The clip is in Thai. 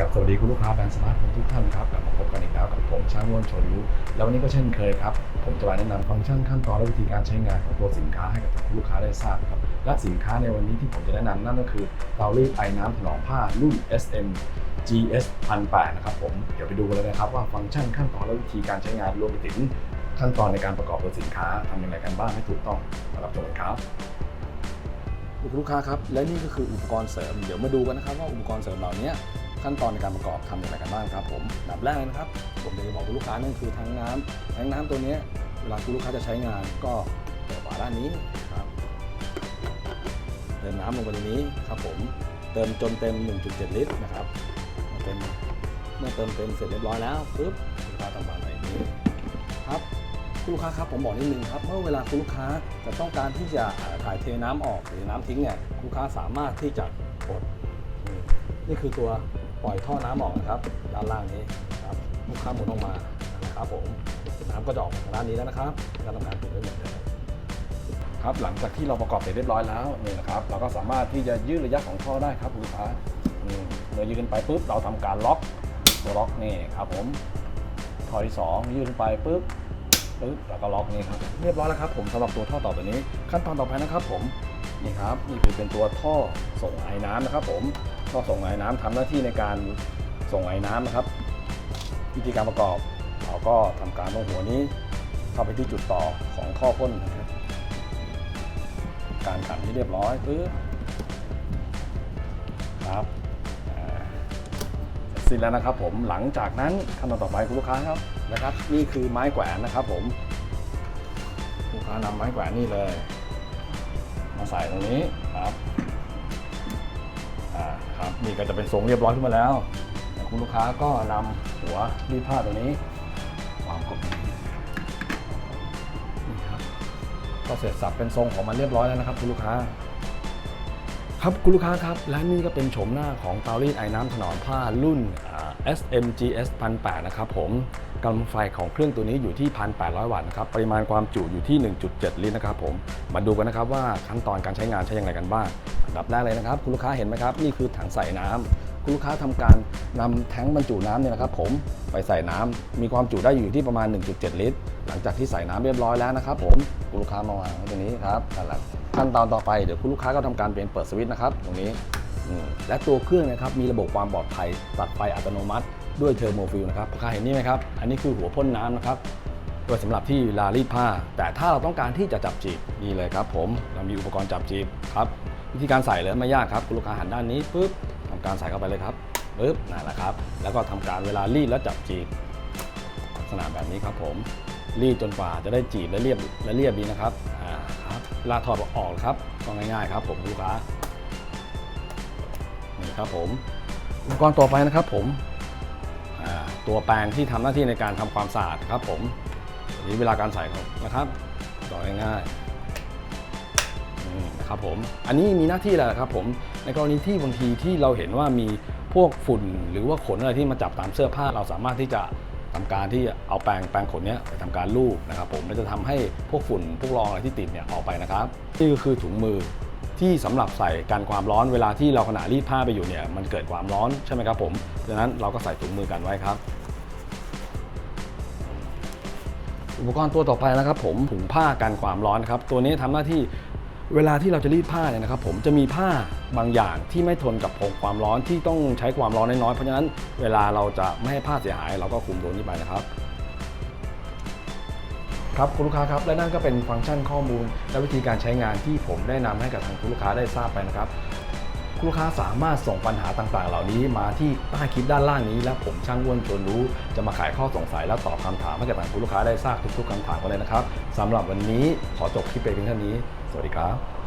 กับสวัสดีคุณลูกค้าแบรนด์สมาร์ทโฟนทุกท่านครับกลับมาพบกันอีกแล้วกับผมช่างอ้วนชนรู้แล้ววันนี้ก็เช่นเคยครับ ผมจะมาแนะนำฟังก์ชันขั้นตอนและวิธีการใช้งานของตัวสินค้าให้กับทางคุณลูกค้าได้ทราบครับ และสินค้าในวันนี้ที่ผมจะแนะนำนั่นก็คือเตารีดไอน้ำถนอมผ้ารุ่น SM GS 1008นะครับผมเดี๋ยวไปดูกันเลยนะครับว่าฟังก์ชันขั้นตอนและวิธีการใช้งานรวมไปถึงขั้นตอนในการประกอบตัวสินค้าทำอย่างไรกันบ้างให้ถูกต้องมารับชมกันครับคุณลูกค้าครับและนี่ก็คืออุปกรณ์เสริม เดี๋ยวมาดูกันนะครับว่าอุปกรณ์เสริมเหล่านี้ ขั้นตอนในการประกอบทำอย่างไรกันบ้างครับผมดับแรกเลยนะครับ ผมจะบอกคุณลูกค้านั่นคือทั้งน้ำทั้งน้ำตัวนี้เวลาคุณลูกค้าจะใช้งานก็เปิดฝาด้านนี้ครับเติมน้ำลงไปในนี้ครับผมเติมจนเต็ม 1.7 ลิตรนะครับเต็มเมื่อเติมเต็มเสร็จเรียบร้อยแล้วปุ๊บคุณลูกค้าทำวางไว้อย่างนี้ครับคุณลูกค้าครับผมบอกนิดนึงครับเมื่อเวลาคุณลูกค้าจะต้องการที่จะถ่ายเทน้ำออกหรือน้ำทิ้งเนี่ยคุณลูกค้าสามารถที่จะกดนี่คือตัว ปล่อยท่อน้ำออกนะครับ ด้านล่างนี้ครับลูกค้าหมุนออกมานะครับผมน้ำก็จะออกมาทางด้านนี้แล้วนะครับการทำงานเป็นได้หมดเลยครับหลังจากที่เราประกอบเสร็จเรียบร้อยแล้วนี่นะครับ เราก็สามารถที่จะยืดระยะของท่อได้ครับคุณลูกค้าเมื่อยืดขึ้นไปปุ๊บเราทำการล็อกตัวล็อกนี่ครับผมท่อที่สองยืดขึ้นไปปุ๊บปุ๊บแล้วก็ล็อกนี่ครับเรียบร้อยแล้วครับผมสำหรับตัวท่อต่อไปนี้ ขั้นตอนต่อไปนะครับผมนี่ครับนี่คือเป็นตัวท่อส่งไอ้น้ำนะครับผม ท่อส่งไอ้น้ำทำหน้าที่ในการส่งไอ้น้ำนะครับ วิธีการประกอบ เราก็ทำการตรงหัวนี้เข้าไปที่จุดต่อของท่อพ่นนะครับการขันที่เรียบร้อยปึ๊บครับเสร็จสิ้นแล้วนะครับ ผมหลังจากนั้นขั้นตอนต่อไปคุณลูกค้าครับนะครับ นี่คือไม้แขวนนะครับ ผมลูกค้านำไม้แขวนนี่เลย มาใส่ตรงนี้ครับ นี่ก็จะเป็นทรงเรียบร้อยขึ้นมาแล้ว คุณลูกค้าก็นำหัวรีดผ้าตัวนี้วางกดนี่ครับก็เสร็จสับเป็นทรงของมันเรียบร้อยแล้วนะครับ คุณลูกค้า ครับคุณลูกค้าครับ และนี่ก็เป็นโฉมหน้าของเตารีดไอ้น้ำถนอมผ้ารุ่น SMGS 1008นะครับผมกำลังไฟของเครื่องตัวนี้อยู่ที่ 1,800 วัตต์นะครับ ปริมาณความจุอยู่ที่ 1.7 ลิตรนะครับผม มาดูกันนะครับว่าขั้นตอนการใช้งานใช้อย่างไรกันบ้าง ดับแรกเลยนะครับ คุณลูกค้าเห็นไหมครับ นี่คือถังใส่น้ำคุณลูกค้าทำการนำแท้งบรรจุน้ำเนี่ยนะครับผมไปใส่น้ำมีความจุได้อยู่ที่ประมาณ 1.7 ลิตร หลังจากที่ใส่น้ำเรียบร้อยแล้วนะครับผมคุณลูกค้ามาวางตรงนี้ครับหละขั้นตอนต่อไปเดี๋ยวคุณลูกค้าก็ทำการเปลี่ยนเปิดสวิตช์นะครับตรงนี้และตัวเครื่องนะครับมีระบบความปลอดภัยตัดไฟอัตโนมัติด้วยเทอร์โมฟิลนะครับลูกค้าเห็นนี่ไหมครับ อันนี้คือหัวพ่นน้ำนะครับโดยสำหรับที่ลารีดผ้า แต่ถ้าเราต้องการที่จะจับจีบนี่เลยครับผม เรามีอุปกรณ์จับจีบครับ วิธีการใส่เลยไม่ยากครับคุณลูกค้าหันด้านนี้ปุ๊บทำการใส่เข้าไปเลยครับปุ๊บนั่นแหละครับ แล้วก็ทำการเวลารีดแล้วจับจีบลักษณะแบบนี้ครับผมรีดจนกว่าจะได้จีบและเรียบและเรียบดีนะครับอ่าครับเวลาถอดออกครับก็ง่ายๆครับผมลูกค้านี่ครับผมอุปกรณ์ต่อไปนะครับผมอ่าตัวแปรงที่ทำหน้าที่ในการทำความสะอาดครับผมนี้เวลาการใส่ครับนะครับต่อง่ายๆ ครับผมอันนี้มีหน้าที่อะไรล่ะครับผมในกรณีที่บางทีที่เราเห็นว่ามีพวกฝุ่น หรือว่าขนอะไรที่มาจับตามเสื้อผ้าเราสามารถที่จะทำการที่เอาแปรงแปรงขนเนี้ยไปทำการลูบนะครับผมมันจะทำให้พวกฝุ่นพวกรองอะไรที่ติดเนี่ยออกไปนะครับนี่ก็คือถุงมือที่สำหรับใส่กันความร้อนเวลาที่เราขณะรีดผ้าไปอยู่เนี่ยมันเกิดความร้อนใช่ไหมครับผมดังนั้นเราก็ใส่ถุงมือกันไว้ครับ อุปกรณ์ตัวต่อไปนะครับผมถุงผ้ากันความร้อนครับตัวนี้ทำหน้าที่ เวลาที่เราจะรีดผ้าเนี่ยนะครับผมจะมีผ้าบางอย่างที่ไม่ทนกับความร้อนที่ต้องใช้ความร้อนน้อยๆเพราะฉะนั้นเวลาเราจะไม่ให้ผ้าเสียหาย เราก็คลุมโดนนี้ไปนะครับครับคุณลูกค้าครับและนั่นก็เป็นฟังก์ชันข้อมูล และวิธีการใช้งานที่ผมได้นำให้กับทางคุณลูกค้าได้ทราบไปนะครับ ลูกค้าสามารถส่งปัญหาต่างๆ เหล่านี้มาที่ใต้คลิปด้านล่างนี้ และผมช่างอ้วนชวนรู้จะมาขายข้อสงสัยและตอบคำถามให้กับทางคุณลูกค้าได้ทราบทุกๆคำถามกันเลยนะครับสำหรับวันนี้ขอจบคลิปไปเพียงเท่านี้ สวัสดีครับ